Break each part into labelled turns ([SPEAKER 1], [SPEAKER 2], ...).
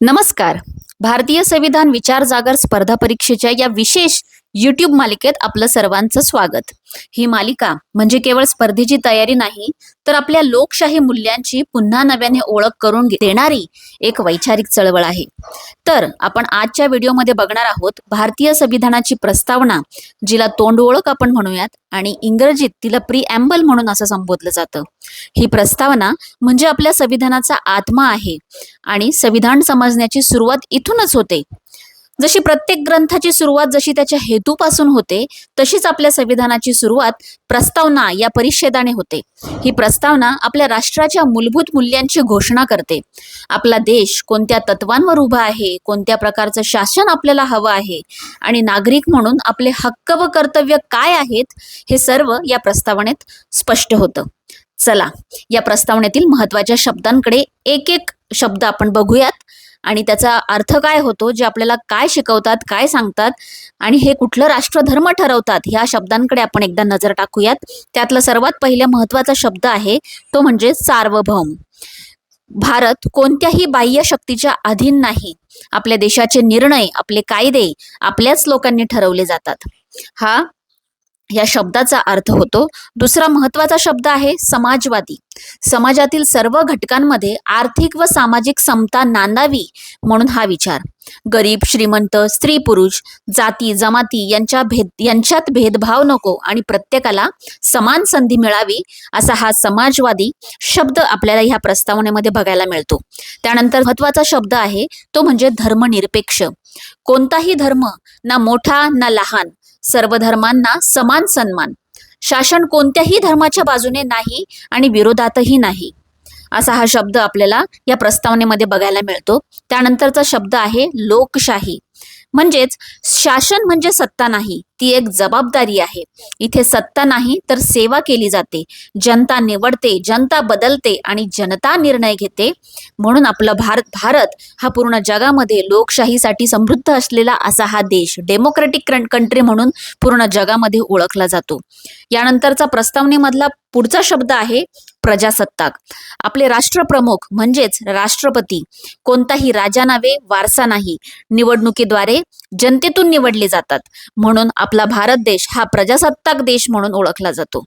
[SPEAKER 1] नमस्कार. भारतीय संविधान विचार जागर स्पर्धा परीक्षेच्या या विशेष युट्यूब मालिकेत आपलं सर्वांचं स्वागत. ही मालिका म्हणजे केवळ स्पर्धेची तयारी नाही तर आपल्या लोकशाही मूल्यांची पुन्हा नव्याने ओळख करून देणारी एक वैचारिक चळवळ आहे. तर आपण आजच्या व्हिडिओमध्ये बघणार आहोत भारतीय संविधानाची प्रस्तावना जिला तोंड ओळख आपण म्हणूयात आणि इंग्रजीत तिला प्री अँबल म्हणून असं संबोधलं जातं. ही प्रस्तावना म्हणजे आपल्या संविधानाचा आत्मा आहे आणि संविधान समजण्याची सुरुवात इथूनच होते जशी प्रत्येक ग्रंथाची सुरुवात जशी त्याच्या हेतूपासून होते तशीच आपल्या संविधानाची सुरुवात प्रस्तावना या परिच्छेदाने होते. ही प्रस्तावना आपल्या राष्ट्राच्या मूलभूत मूल्यांची घोषणा करते. आपला देश कोणत्या तत्वांवर उभा आहे कोणत्या प्रकारचं शासन आपल्याला हवं आहे आणि नागरिक म्हणून आपले हक्क व कर्तव्य काय आहेत हे सर्व या प्रस्तावनेत स्पष्ट होतं. चला या प्रस्तावनेतील महत्त्वाच्या शब्दांकडे एक एक शब्द आपण बघूयात. आणि त्याचा अर्थ काय होतो? जे आपल्याला काय शिकवतात काय सांगतात आणि हे कुठलं राष्ट्रधर्म ठरवतात ह्या शब्दांकडे आपण एकदा नजर टाकूयात. त्यातला सर्वात पहिला महत्त्वाचा शब्द आहे तो म्हणजे सार्वभौम. भारत कोणत्याही बाह्य शक्तीच्या अधीन नाही. आपल्या देशाचे निर्णय आपले कायदे आपल्याच लोकांनी ठरवले जातात. हा या शब्दाचा अर्थ होतो. दुसरा महत्त्वाचा शब्द आहे समाजवादी. समाजातील सर्व घटकांमध्ये आर्थिक व सामाजिक समता नांदावी म्हणून हा विचार. गरीब श्रीमंत स्त्री पुरुष जाती जमाती यांच्या भेद यांच्यात भेदभाव नको आणि प्रत्येकाला समान संधी मिळावी असा हा समाजवादी शब्द आपल्याला ह्या प्रस्तावनेमध्ये बघायला मिळतो. त्यानंतर महत्त्वाचा शब्द आहे तो म्हणजे धर्मनिरपेक्ष. कोणताही धर्म ना मोठा ना लहान सर्व धर्मांना समान सन्मान. शासन कोणत्याही धर्माच्या बाजूने नाही आणि विरोधातही नाही. असा हा शब्द आपल्याला या प्रस्तावनेमध्ये बघायला मिळतो. त्यानंतरचा शब्द आहे लोकशाही. म्हणजेच शासन म्हणजे सत्ता नाही ती एक जबाबदारी आहे. इथे सत्ता नाही तर सेवा केली जाते. जनता निवडते जनता बदलते आणि जनता निर्णय घेते. म्हणून आपला भारत भारत हा पूर्ण जगामध्ये लोकशाहीसाठी समृद्ध असलेला असा हा देश. डेमोक्रेटिक कंट्री म्हणून पूर्ण जगामध्ये ओळखला जातो. यानंतरचा प्रस्तावनेमधला पुढचा शब्द आहे प्रजासत्ताक. आपले राष्ट्रप्रमुख म्हणजेच राष्ट्रपती. कोणताही राजा नावे वारसा नाही. निवडणुकीद्वारे जनतेतून निवडले जातात. म्हणून आपला भारत देश हा प्रजासत्ताक देश म्हणून ओळखला जातो.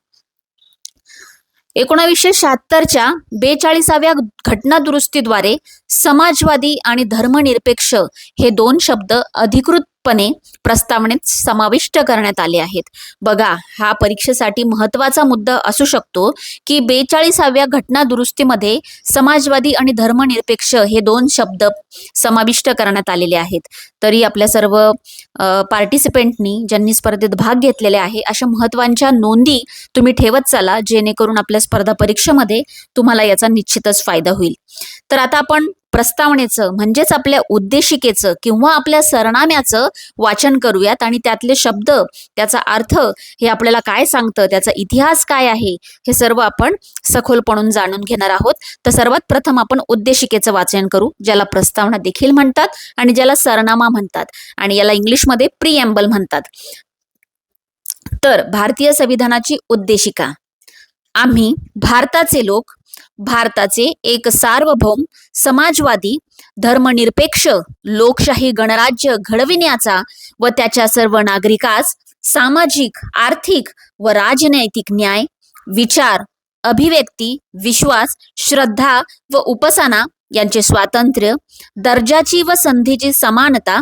[SPEAKER 1] एकोणावीसशे शहात्तरच्या बेचाळीसाव्या घटना दुरुस्तीद्वारे समाजवादी आणि धर्मनिरपेक्ष हे दोन शब्द अधिकृत पणे प्रस्तावनेत समाविष्ट करण्यात आले आहेत. बघा हा परीक्षेसाठी महत्त्वाचा मुद्दा असू शकतो की बेचाळीसाव्या घटना दुरुस्तीमध्ये समाजवादी आणि धर्मनिरपेक्ष हे दोन शब्द समाविष्ट करण्यात आलेले आहेत. तरी आपल्या सर्व पार्टिसिपेंटनी ज्यांनी स्पर्धेत भाग घेतलेले आहे अशा महत्त्वाच्या नोंदी तुम्ही ठेवत चाला जेणेकरून आपल्या स्पर्धा परीक्षेमध्ये तुम्हाला याचा निश्चितच फायदा होईल. तर आता आपण प्रस्तावनेचं म्हणजेच आपल्या उद्देशिकेचं किंवा आपल्या सरनाम्याचं वाचन करूयात आणि त्यातले शब्द त्याचा अर्थ हे आपल्याला काय सांगतं त्याचा इतिहास काय आहे हे सर्व आपण सखोलपणून जाणून घेणार आहोत. तर सर्वात प्रथम आपण उद्देशिकेचं वाचन करू ज्याला प्रस्तावना देखील म्हणतात आणि ज्याला सरनामा म्हणतात आणि याला इंग्लिशमध्ये प्रिएम्बल म्हणतात. तर भारतीय संविधानाची उद्देशिका. आम्ही भारताचे लोक भारताचे एक सार्वभौम समाजवादी धर्मनिरपेक्ष लोकशाही गणराज्य घडविण्याचा व त्याच्या सर्व नागरिकास सामाजिक आर्थिक व राजनैतिक न्याय विचार अभिव्यक्ती विश्वास श्रद्धा व उपासना यांचे स्वातंत्र्य दर्जाची व संधीची समानता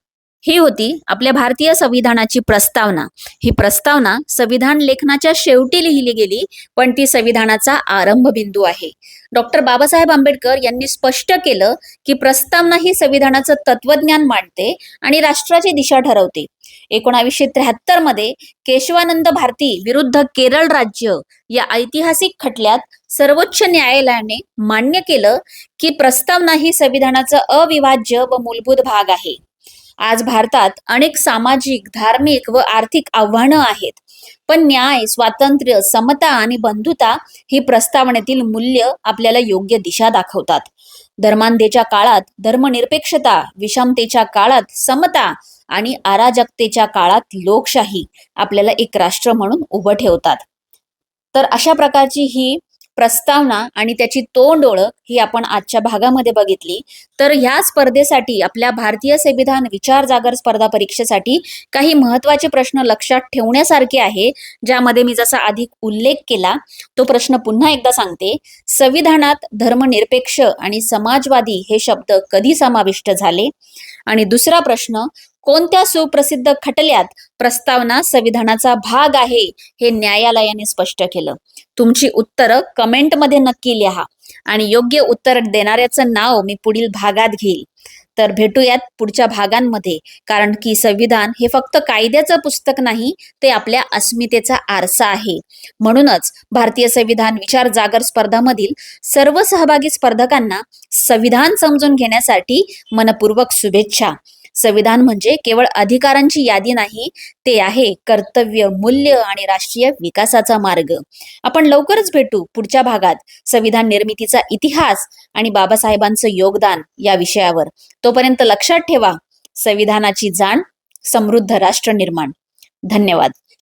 [SPEAKER 1] ही होती आपल्या भारतीय संविधानाची प्रस्तावना. ही प्रस्तावना संविधान लेखनाच्या शेवटी लिहिली गेली पण ती संविधानाचा आरंभ बिंदू आहे. डॉक्टर बाबासाहेब आंबेडकर यांनी स्पष्ट केलं की प्रस्तावना ही संविधानाचं तत्वज्ञान मांडते आणि राष्ट्राची दिशा ठरवते. एकोणावीसशे त्र्याहत्तरमध्ये केशवानंद भारती विरुद्ध केरळ राज्य या ऐतिहासिक खटल्यात सर्वोच्च न्यायालयाने मान्य केलं की प्रस्तावना ही संविधानाचा अविभाज्य व मूलभूत भाग आहे. आज भारतात अनेक सामाजिक धार्मिक व आर्थिक आव्हानं आहेत. पण न्याय स्वातंत्र्य समता आणि बंधुता ही प्रस्तावनेतील मूल्य आपल्याला योग्य दिशा दाखवतात. धर्मांधेच्या काळात धर्मनिरपेक्षता विषमतेच्या काळात समता आणि अराजकतेच्या काळात लोकशाही आपल्याला एक राष्ट्र म्हणून उभं ठेवतात. तर अशा प्रकारची ही प्रस्तावना आणि त्याची तोंड ओळख ही आपण आजच्या भागामध्ये बघितली. तर ह्या स्पर्धेसाठी आपल्या भारतीय संविधान विचार जागर स्पर्धा परीक्षेसाठी काही महत्त्वाचे प्रश्न लक्षात ठेवण्यासारखे आहे ज्यामध्ये मी जसा अधिक उल्लेख केला तो प्रश्न पुन्हा एकदा सांगते. संविधानात धर्मनिरपेक्ष आणि समाजवादी हे शब्द कधी समाविष्ट झाले? आणि दुसरा प्रश्न कोणत्या सुप्रसिद्ध खटल्यात प्रस्तावना संविधानाचा भाग आहे हे न्यायालयाने स्पष्ट केलं. तुमची उत्तरं कमेंटमध्ये नक्की लिहा आणि योग्य उत्तर देणाऱ्याचं नाव मी पुढील भागात घेईल. तर भेटूयात पुढच्या भागांमध्ये कारण की संविधान हे फक्त कायद्याचं पुस्तक नाही ते आपल्या अस्मितेचा आरसा आहे. म्हणूनच भारतीय संविधान विचार जागर स्पर्धामधील सर्व सहभागी स्पर्धकांना संविधान समजून घेण्यासाठी मनपूर्वक शुभेच्छा. संविधान म्हणजे केवळ अधिकारांची यादी नाही ते आहे कर्तव्य मूल्य आणि राष्ट्रीय विकासाचा मार्ग. आपण लवकरच भेटू पुढच्या भागात संविधान निर्मितीचा इतिहास आणि बाबासाहेबांचं योगदान या विषयावर. तोपर्यंत लक्षात ठेवा संविधानाची जाण समृद्ध राष्ट्र निर्माण. धन्यवाद.